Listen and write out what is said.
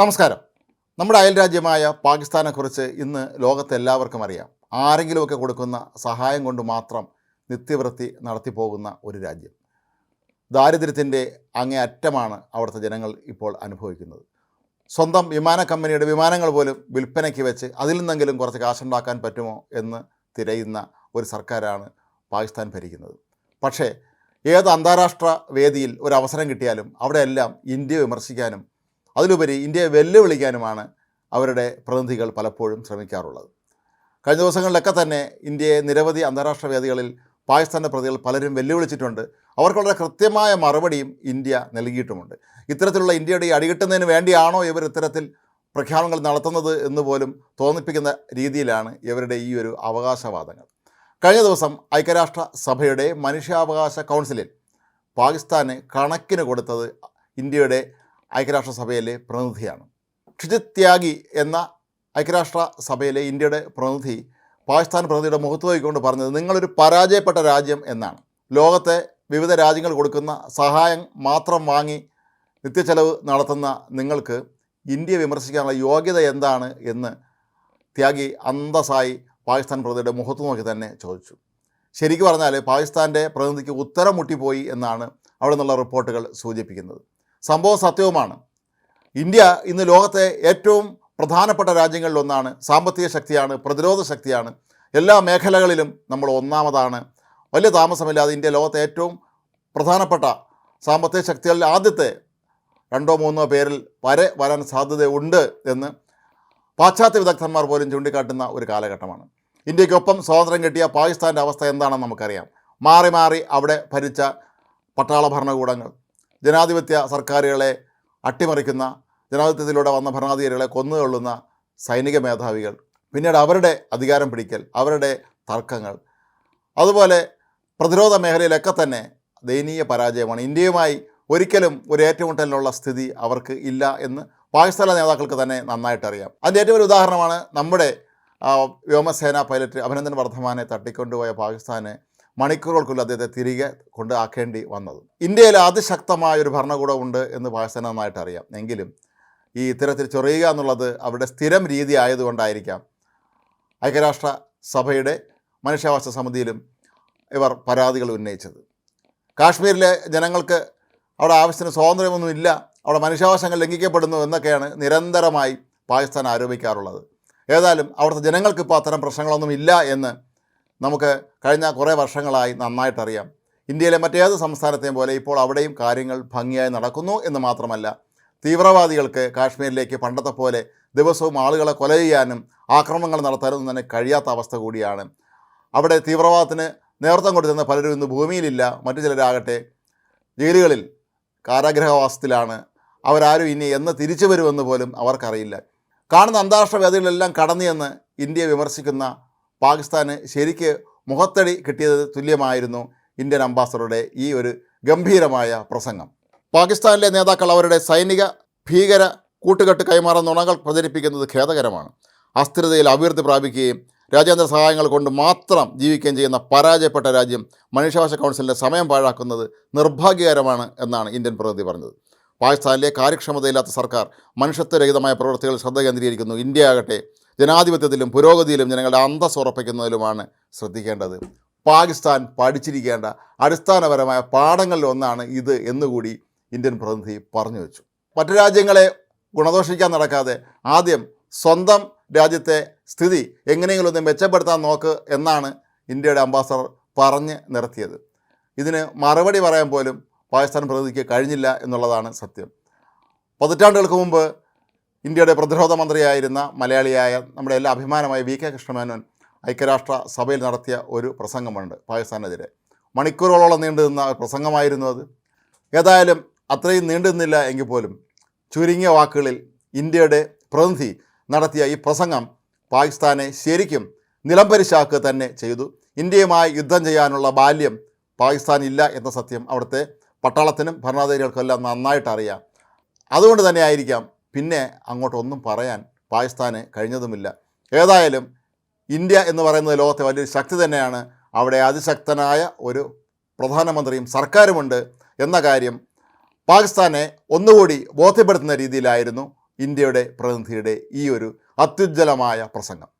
നമസ്കാരം. നമ്മുടെ അയൽരാജ്യമായ പാകിസ്ഥാനെക്കുറിച്ച് ഇന്ന് ലോകത്തെല്ലാവർക്കും അറിയാം. ആരെങ്കിലുമൊക്കെ കൊടുക്കുന്ന സഹായം കൊണ്ട് മാത്രം നിത്യവൃത്തി നടത്തിപ്പോകുന്ന ഒരു രാജ്യം. ദാരിദ്ര്യത്തിന്റെ അങ്ങേ അറ്റമാണ് അവിടുത്തെ ജനങ്ങൾ ഇപ്പോൾ അനുഭവിക്കുന്നത്. സ്വന്തം വിമാന കമ്പനിയുടെ വിമാനങ്ങൾ പോലും വിൽപ്പനയ്ക്ക് വെച്ച് അതിൽ നിന്നെങ്കിലും കുറച്ച് കാശുണ്ടാക്കാൻ പറ്റുമോ എന്ന് തിരയുന്ന ഒരു സർക്കാരാണ് പാകിസ്ഥാൻ ഭരിക്കുന്നത്. പക്ഷേ ഏത് അന്താരാഷ്ട്ര വേദിയിൽ ഒരു അവസരം കിട്ടിയാലും അവിടെയെല്ലാം ഇന്ത്യ വിമർശിക്കാനും അതിലുപരി ഇന്ത്യയെ വെല്ലുവിളിക്കാനുമാണ് അവരുടെ പ്രതിനിധികൾ പലപ്പോഴും ശ്രമിക്കാറുള്ളത്. കഴിഞ്ഞ ദിവസങ്ങളിലൊക്കെ തന്നെ ഇന്ത്യയെ നിരവധി അന്താരാഷ്ട്ര വേദികളിൽ പാകിസ്ഥാന്റെ പ്രതികൾ പലരും വെല്ലുവിളിച്ചിട്ടുണ്ട്. അവർക്ക് വളരെ കൃത്യമായ മറുപടിയും ഇന്ത്യ നൽകിയിട്ടുമുണ്ട്. ഇത്തരത്തിലുള്ള ഇന്ത്യയുടെ ഈ അടികിട്ടുന്നതിന് വേണ്ടിയാണോ ഇവർ ഇത്തരത്തിൽ പ്രഖ്യാപനങ്ങൾ നടത്തുന്നത് എന്ന് പോലും തോന്നിപ്പിക്കുന്ന രീതിയിലാണ് ഇവരുടെ ഈ ഒരു അവകാശവാദങ്ങൾ. കഴിഞ്ഞ ദിവസം ഐക്യരാഷ്ട്ര സഭയുടെ മനുഷ്യാവകാശ കൗൺസിലിൽ പാകിസ്ഥാന് കണക്കിന് കൊടുത്തത് ഇന്ത്യയുടെ ഐക്യരാഷ്ട്ര സഭയിലെ പ്രതിനിധിയാണ്. ക്ഷിജിത് ത്യാഗി എന്ന ഐക്യരാഷ്ട്ര സഭയിലെ ഇന്ത്യയുടെ പ്രതിനിധി പാകിസ്ഥാൻ പ്രതിനിധിയുടെ മുഖത്ത് നോക്കിക്കൊണ്ട് പറഞ്ഞത് നിങ്ങളൊരു പരാജയപ്പെട്ട രാജ്യം എന്നാണ്. ലോകത്തെ വിവിധ രാജ്യങ്ങൾ കൊടുക്കുന്ന സഹായം മാത്രം വാങ്ങി നിത്യച്ചെലവ് നടത്തുന്ന നിങ്ങൾക്ക് ഇന്ത്യ വിമർശിക്കാനുള്ള യോഗ്യത എന്താണ്? എന്ന് ത്യാഗി അന്തസ്സായി പാകിസ്ഥാൻ പ്രതിയുടെ മുഖത്ത് നോക്കി തന്നെ ചോദിച്ചു. ശരിക്കും പറഞ്ഞാൽ പാകിസ്ഥാന്റെ പ്രതിനിധിക്ക് ഉത്തരം മുട്ടിപ്പോയി എന്നാണ് അവിടെ നിന്നുള്ള റിപ്പോർട്ടുകൾ സൂചിപ്പിക്കുന്നത്. സംഭവം സത്യവുമാണ്. ഇന്ത്യ ഇന്ന് ലോകത്തെ ഏറ്റവും പ്രധാനപ്പെട്ട രാജ്യങ്ങളിലൊന്നാണ് സാമ്പത്തിക ശക്തിയാണ് പ്രതിരോധ ശക്തിയാണ്. എല്ലാ മേഖലകളിലും നമ്മൾ ഒന്നാമതാണ്. വലിയ താമസമില്ലാതെ ഇന്ത്യ ലോകത്തെ ഏറ്റവും പ്രധാനപ്പെട്ട സാമ്പത്തിക ശക്തികളിൽ ആദ്യത്തെ രണ്ടോ മൂന്നോ പേരിൽ വരെ വരാൻ സാധ്യതയുണ്ട് എന്ന് പാശ്ചാത്യ വിദഗ്ധന്മാർ പോലും ചൂണ്ടിക്കാട്ടുന്ന ഒരു കാലഘട്ടമാണ്. ഇന്ത്യക്കൊപ്പം സ്വാതന്ത്ര്യം കിട്ടിയ പാകിസ്ഥാന്റെ അവസ്ഥ എന്താണെന്ന് നമുക്കറിയാം. മാറി മാറി അവിടെ ഭരിച്ച പട്ടാള ഭരണകൂടങ്ങൾ ജനാധിപത്യ സർക്കാരുകളെ അട്ടിമറിക്കുന്ന ജനാധിപത്യത്തിലൂടെ വന്ന ഭരണാധികാരികളെ കൊന്നുകൊള്ളുന്ന സൈനിക മേധാവികൾ പിന്നീട് അവരുടെ അധികാരം പിടിക്കൽ അവരുടെ തർക്കങ്ങൾ. അതുപോലെ പ്രതിരോധ മേഖലയിലൊക്കെ തന്നെ ദയനീയ പരാജയമാണ്. ഇന്ത്യയുമായി ഒരിക്കലും ഒരു ഏറ്റുമുട്ടലിനുള്ള സ്ഥിതി അവർക്ക് ഇല്ല എന്ന് പാകിസ്ഥാനിലെ നേതാക്കൾക്ക് തന്നെ നന്നായിട്ട് അറിയാം. അതിന്റെ ഏറ്റവും ഒരു ഉദാഹരണമാണ് നമ്മുടെ വ്യോമസേന പൈലറ്റ് അഭിനന്ദൻ വർദ്ധമാനെ തട്ടിക്കൊണ്ടുപോയ പാകിസ്ഥാന് മണിക്കൂറുകൾക്കുള്ളിൽ അദ്ദേഹത്തെ തിരികെ കൊണ്ട് ആക്കേണ്ടി വന്നത്. ഇന്ത്യയിൽ അതിശക്തമായ ഒരു ഭരണകൂടമുണ്ട് എന്ന് പാകിസ്ഥാൻ നന്നായിട്ട് അറിയാം. എങ്കിലും ഈ ഇത്തരത്തിൽ ചൊറിയുക എന്നുള്ളത് അവരുടെ സ്ഥിരം രീതി ആയതുകൊണ്ടായിരിക്കാം. ഐക്യരാഷ്ട്ര സഭയുടെ മനുഷ്യാവകാശ സമിതിയിലും ഇവർ പരാതികൾ ഉന്നയിച്ചത്. കാശ്മീരിലെ ജനങ്ങൾക്ക് അവിടെ ആവശ്യത്തിന് സ്വാതന്ത്ര്യമൊന്നുമില്ല അവിടെ മനുഷ്യാവകാശങ്ങൾ ലംഘിക്കപ്പെടുന്നു എന്നൊക്കെയാണ് നിരന്തരമായി പാകിസ്ഥാൻ ആരോപിക്കാറുള്ളത്. ഏതായാലും അവിടുത്തെ ജനങ്ങൾക്ക് ഇപ്പോൾ അത്തരം പ്രശ്നങ്ങളൊന്നും ഇല്ല എന്ന് നമുക്ക് കഴിഞ്ഞ കുറേ വർഷങ്ങളായി നന്നായിട്ടറിയാം. ഇന്ത്യയിലെ മറ്റേത് സംസ്ഥാനത്തെയും പോലെ ഇപ്പോൾ അവിടെയും കാര്യങ്ങൾ ഭംഗിയായി നടക്കുന്നു എന്ന് മാത്രമല്ല തീവ്രവാദികൾക്ക് കാശ്മീരിലേക്ക് പണ്ടത്തെ പോലെ ദിവസവും ആളുകളെ കൊല ചെയ്യാനും ആക്രമണങ്ങൾ നടത്താനും തന്നെ കഴിയാത്ത അവസ്ഥ കൂടിയാണ്. അവിടെ തീവ്രവാദത്തിന് നേതൃത്വം കൊടുത്തിരുന്ന പലരും ഇന്ന് ഭൂമിയിലില്ല മറ്റു ചിലരാകട്ടെ ജയിലുകളിൽ കാരാഗ്രഹവാസത്തിലാണ്. അവരാരും ഇനി എന്ന് തിരിച്ചു വരുമെന്ന് പോലും അവർക്കറിയില്ല. കാണുന്ന അന്താരാഷ്ട്ര വേദികളിലെല്ലാം കടന്നു എന്ന് ഇന്ത്യയെ വിമർശിക്കുന്ന പാകിസ്ഥാന് ശരിക്ക് മുഖത്തടി കിട്ടിയത് തുല്യമായിരുന്നു ഇന്ത്യൻ അംബാസഡറുടെ ഈ ഒരു ഗംഭീരമായ പ്രസംഗം. പാകിസ്ഥാനിലെ നേതാക്കൾ അവരുടെ സൈനിക ഭീകര കൂട്ടുകെട്ട് കൈമാറുന്ന നുണകൾ പ്രചരിപ്പിക്കുന്നത് ഖേദകരമാണ്. അസ്ഥിരതയിൽ അഭിവൃദ്ധി പ്രാപിക്കുകയും രാജ്യാന്തര സഹായങ്ങൾ കൊണ്ട് മാത്രം ജീവിക്കുകയും ചെയ്യുന്ന പരാജയപ്പെട്ട രാജ്യം മനുഷ്യാവകാശ കൗൺസിലിന്റെ സമയം പാഴാക്കുന്നത് നിർഭാഗ്യകരമാണ് എന്നാണ് ഇന്ത്യൻ പ്രതിനിധി പറഞ്ഞത്. പാകിസ്ഥാനിലെ കാര്യക്ഷമതയില്ലാത്ത സർക്കാർ മനുഷ്യത്വരഹിതമായ പ്രവൃത്തികൾ ശ്രദ്ധ കേന്ദ്രീകരിക്കുന്നു. ഇന്ത്യ ആകട്ടെ ജനാധിപത്യത്തിലും പുരോഗതിയിലും ജനങ്ങളുടെ അന്തസ് ഉറപ്പിക്കുന്നതിലുമാണ് ശ്രദ്ധിക്കേണ്ടത്. പാകിസ്ഥാൻ പഠിച്ചിരിക്കേണ്ട അടിസ്ഥാനപരമായ പാഠങ്ങളിൽ ഒന്നാണ് ഇത് എന്നുകൂടി ഇന്ത്യൻ പ്രതിനിധി പറഞ്ഞു വെച്ചു. മറ്റു രാജ്യങ്ങളെ ഗുണദോഷിക്കാൻ നടക്കാതെ ആദ്യം സ്വന്തം രാജ്യത്തെ സ്ഥിതി എങ്ങനെയെങ്കിലും ഒന്ന് മെച്ചപ്പെടുത്താൻ നോക്ക് എന്നാണ് ഇന്ത്യയുടെ അംബാസഡർ പറഞ്ഞ് നിർത്തിയത്. ഇതിന് മറുപടി പറയാൻ പോലും പാകിസ്ഥാൻ പ്രതിനിധിക്ക് കഴിഞ്ഞില്ല എന്നുള്ളതാണ് സത്യം. പതിറ്റാണ്ടുകൾക്ക് മുമ്പ് ഇന്ത്യയുടെ പ്രതിരോധ മന്ത്രിയായിരുന്ന മലയാളിയായ നമ്മുടെ എല്ലാ അഭിമാനമായ വി കെ കൃഷ്ണമേനോൻ ഐക്യരാഷ്ട്ര സഭയിൽ നടത്തിയ ഒരു പ്രസംഗമുണ്ട് പാകിസ്ഥാനെതിരെ. മണിക്കൂറുകളോളം നീണ്ടു നിന്ന ഒരു പ്രസംഗമായിരുന്നു അത്. ഏതായാലും അത്രയും നീണ്ടു നിന്നില്ല എങ്കിൽ പോലും ചുരുങ്ങിയ വാക്കുകളിൽ ഇന്ത്യയുടെ പ്രതിനിധി നടത്തിയ ഈ പ്രസംഗം പാകിസ്ഥാനെ ശരിക്കും നിലംപരിശാക്കുക തന്നെ ചെയ്തു. ഇന്ത്യയുമായി യുദ്ധം ചെയ്യാനുള്ള ബാല്യം പാകിസ്ഥാൻ ഇല്ല എന്ന സത്യം അവിടുത്തെ പട്ടാളത്തിനും ഭരണാധികാരികൾക്കെല്ലാം നന്നായിട്ട് അറിയാം. അതുകൊണ്ട് തന്നെ ആയിരിക്കാം പിന്നെ അങ്ങോട്ടൊന്നും പറയാൻ പാകിസ്ഥാന് കഴിഞ്ഞതുമില്ല. ഏതായാലും ഇന്ത്യ എന്ന് പറയുന്നത് ലോകത്തെ വലിയൊരു ശക്തി തന്നെയാണ്. അവിടെ അതിശക്തനായ ഒരു പ്രധാനമന്ത്രിയും സർക്കാരുമുണ്ട് എന്ന കാര്യം പാകിസ്ഥാനെ ഒന്നുകൂടി ബോധ്യപ്പെടുത്തുന്ന രീതിയിലായിരുന്നു ഇന്ത്യയുടെ പ്രതിനിധിയുടെ ഈ ഒരു അത്യുജ്വലമായ പ്രസംഗം.